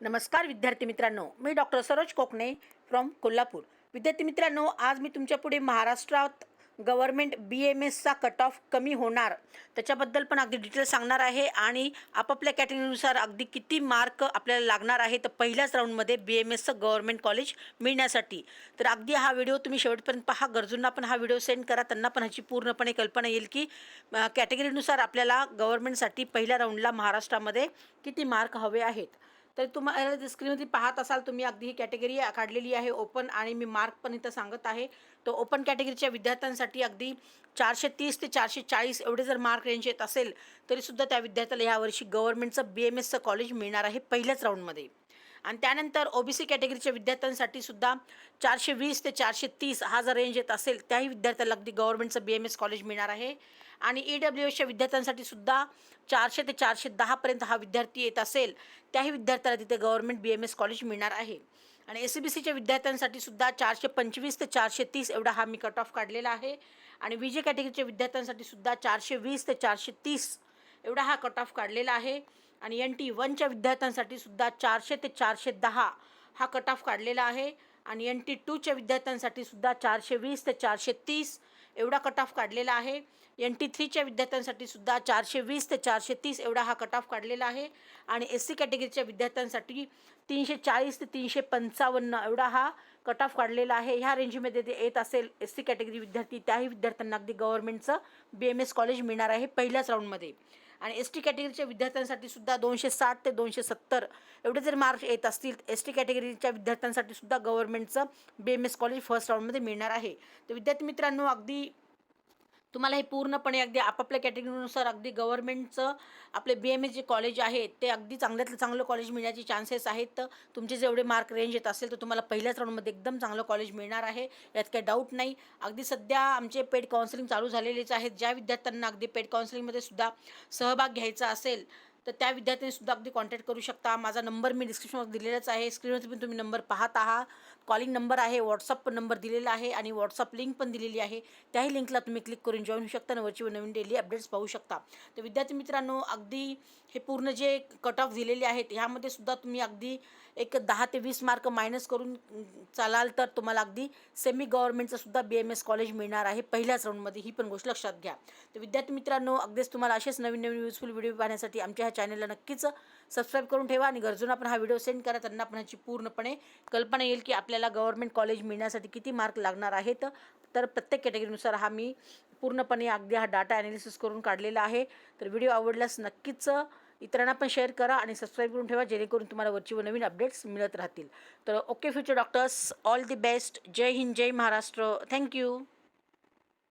नमस्कार विद्यार्थी मित्रांनो मी डॉक्टर सरोज कोकणे फ्रॉम कोल्हापूर. विद्यार्थी मित्रांनो आज मी तुमच्यापुढे महाराष्ट्रात गव्हर्मेंट बी एम एसचा कट ऑफ कमी होणार त्याच्याबद्दल पण अगदी डिटेल सांगणार आहे आणि आपापल्या कॅटेगरीनुसार अगदी किती मार्क आपल्याला लागणार आहे तर पहिल्याच राऊंडमध्ये बी एम एसचं गव्हर्मेंट कॉलेज मिळण्यासाठी. तर अगदी हा व्हिडिओ तुम्ही शेवटपर्यंत पहा गरजूंना पण हा व्हिडिओ सेंड करा त्यांना पण ह्याची पूर्णपणे कल्पना येईल की कॅटेगरीनुसार आपल्याला गव्हर्मेंटसाठी पहिल्या राऊंडला महाराष्ट्रामध्ये किती मार्क हवे आहेत. तर तुम्हाला स्क्रीनवरती पाहत असाल तुम्ही अगदी ही कॅटेगरी काढलेली आहे ओपन आणि मी मार्क पण इथं सांगत आहे. तो ओपन कॅटेगरीच्या विद्यार्थ्यांसाठी अगदी चारशे तीस ते चारशे चाळीस एवढे जर मार्क रेंज येत असेल तरीसुद्धा त्या विद्यार्थ्याला यावर्षी गव्हर्नमेंटचं बी एम एसचं कॉलेज मिळणार आहे पहिल्याच राऊंडमध्ये आणि त्यानंतर ओबीसी कॅटेगरीच्या विद्यार्थ्यांसाठी सुद्धा चारशे वीस ते चारशे तीस हा जर रेंज येत असेल त्याही विद्यार्थ्याला अगदी गव्हर्नमेंटचं बी एम एस कॉलेज मिळणार आहे. आणि ई डब्ल्यू एसच्या विद्यार्थ्यांसाठी सुद्धा चारशे ते चारशे दहापर्यंत हा विद्यार्थी येत असेल त्याही विद्यार्थ्याला तिथे government B M S college मिळणार आहे. आणि एस सी बी सीच्या विद्यार्थ्यांसाठी सुद्धा चारशे पंचवीस ते चारशे तीस एवढा हा मी कट ऑफ काढलेला आहे. आणि विजय कॅटेगरीच्या विद्यार्थ्यांसाठी सुद्धा चारशे वीस ते चारशे तीस एवढा हा कट ऑफ काढलेला आहे. आणि एन टी वनच्या विद्यार्थ्यांसाठी सुद्धा चारशे ते चारशे दहा हा कट ऑफ काढलेला आहे. आणि एन टी टूच्या विद्यार्थ्यांसाठी सुद्धा चारशे वीस ते चारशे तीस एवढा कट ऑफ काढलेला आहे. एन टी थ्रीच्या विद्यार्थ्यांसाठी सुद्धा चारशे वीस ते चारशे तीस एवढा हा कट ऑफ काढलेला आहे. आणि एस सी कॅटेगरीच्या विद्यार्थ्यांसाठी तीनशे चाळीस ते तीनशे पंचावन्न एवढा हा कट ऑफ काढलेला आहे. ह्या रेंजमध्ये ते येत असेल एस सी कॅटेगरी विद्यार्थी त्याही विद्यार्थ्यांना अगदी गव्हर्नमेंटचं बी एम एस कॉलेज मिळणार आहे पहिल्याच राऊंडमध्ये आणि एस टी कॅटेगरीच्या विद्यार्थ्यांसाठी सुद्धा दोनशे साठ ते दोनशे सत्तर एवढे जर मार्क येत असतील एस टी कॅटेगरीच्या विद्यार्थ्यांसाठी सुद्धा गव्हर्नमेंटचं B M S college first राऊंडमध्ये मिळणार आहे. तर विद्यार्थी मित्रांनो अगदी तुम्हाला हे पूर्णपणे अगदी आपापल्या कॅटेगरीनुसार अगदी गव्हर्मेंटचं आपले बी एम एस जे कॉलेज आहे ते अगदी चांगल्यातलं चांगलं कॉलेज मिळण्याचे चान्सेस आहेत. तर तुमचे जेवढे मार्क रेंज येत असेल तर तुम्हाला पहिल्याच राऊंडमध्ये एकदम चांगलं कॉलेज मिळणार आहे. यात काही डाऊट नाही. अगदी सध्या आमचे पेड काउन्सिलिंग चालू झालेलेच आहेत. ज्या विद्यार्थ्यांना अगदी पेड काउन्सिलिंगमध्ये सुद्धा सहभाग घ्यायचा असेल तर त्या विद्यार्थ्यांनीसुद्धा अगदी कॉन्टॅक्ट करू शकता. माझा नंबर मी डिस्क्रिप्शनमध्ये दिलेलाच आहे. स्क्रीनवरती पण तुम्ही नंबर पाहत आहात. कॉलिंग नंबर आहे व्हॉट्सअप नंबर दिलेला आहे आणि व्हॉट्सअप लिंक पण दिलेली आहे. त्याही लिंकला तुम्ही क्लिक करून जॉईन होऊ शकता नवरची नवीन डेली अपडेट्स पाहू शकता. तर विद्यार्थी मित्रांनो अगदी हे पूर्ण जे कट ऑफ दिलेले आहेत ह्यामध्ये सुद्धा तुम्ही अगदी एक दहा ते वीस मार्क मायनस करून चालाल तर तुम्हाला अगदी सेमी गव्हर्नमेंटचं सुद्धा बी एम एस कॉलेज मिळणार आहे. पहिल्याच राऊंडमध्ये ही पण गोष्ट लक्षात घ्या. तर विद्यार्थी मित्रांनो अगदीच तुम्हाला असेच नवीन नवीन युजफुल व्हिडिओ पाहण्यासाठी आमच्या ह्या चॅनलला नक्कीच सबस्क्राईब करून ठेवा आणि गरजूंना पण हा व्हिडिओ सेंड करा. त्यांना पण ह्याची पूर्णपणे कल्पना येईल की आपल्याला गव्हर्नमेंट कॉलेज मिळण्यासाठी किती मार्क लागणार आहेत. तर प्रत्येक कॅटेगरीनुसार हा मी पूर्णपणे अगदी हा डाटा ॲनालिसिस करून काढलेला आहे. तर व्हिडिओ आवडल्यास नक्कीच इतरांना पण शेअर करा आणि सबस्क्राईब करून ठेवा जेणेकरून तुम्हाला वरची व नवीन अपडेट्स मिळत राहतील. तर okay future doctors all the best जय हिंद जय महाराष्ट्र. Thank you